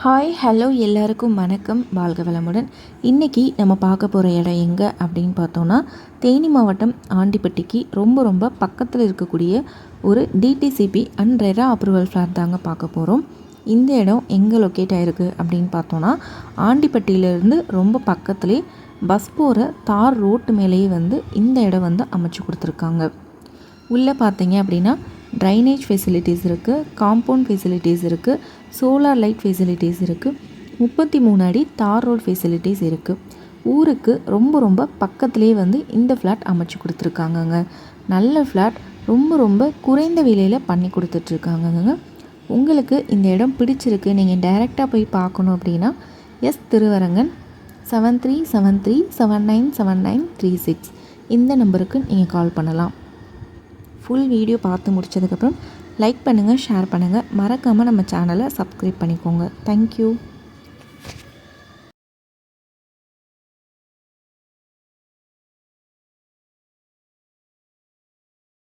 Hi hello எல்லாருக்கும் வணக்கம். வாழ்க வளமுடன். இன்றைக்கி நம்ம பார்க்க போகிற இடம் எங்கே அப்படின்னு பார்த்தோன்னா தேனி மாவட்டம் ஆண்டிப்பட்டிக்கு. ரொம்ப ரொம்ப பக்கத்தில் இருக்கக்கூடிய ஒரு DTCP and RERA approval flat தாங்க பார்க்க போகிறோம் இந்த இடம் எங்கே லொக்கேட் ஆகிருக்கு அப்படின்னு பார்த்தோன்னா ஆண்டிப்பட்டியிலேருந்து ரொம்ப பக்கத்துலேயே பஸ் போகிற தார் ரோட்டு மேலேயே வந்து இந்த இடம் வந்து அமைச்சு கொடுத்துருக்காங்க. உள்ளே பார்த்தீங்க அப்படின்னா ட்ரைனேஜ் ஃபெசிலிட்டிஸ் இருக்குது காம்பவுண்ட் ஃபெசிலிட்டிஸ் இருக்குது சோலார் லைட் ஃபெசிலிட்டிஸ் இருக்குது முப்பத்தி மூணு அடி தார் ரோட் ஃபெசிலிட்டிஸ் இருக்குது ஊருக்கு ரொம்ப ரொம்ப பக்கத்துலேயே வந்து இந்த ஃப்ளாட் அமைச்சு கொடுத்துருக்காங்கங்க. நல்ல ஃப்ளாட் ரொம்ப ரொம்ப குறைந்த விலையில் பண்ணி கொடுத்துட்ருக்காங்கங்க. உங்களுக்கு இந்த இடம் பிடிச்சிருக்கு நீங்கள் டைரெக்டாக போய் பார்க்கணும் அப்படின்னா S Thiruvarangan seven three seven three seven nine seven nine three six இந்த நம்பருக்கு நீங்கள் கால் பண்ணலாம். ஃபுல் வீடியோ பார்த்து முடிச்சதுக்கப்புறம் லைக் பண்ணுங்கள் ஷேர் பண்ணுங்கள் மறக்காமல் நம்ம சேனலை சப்ஸ்கிரைப் பண்ணிக்கோங்க. தேங்க்யூ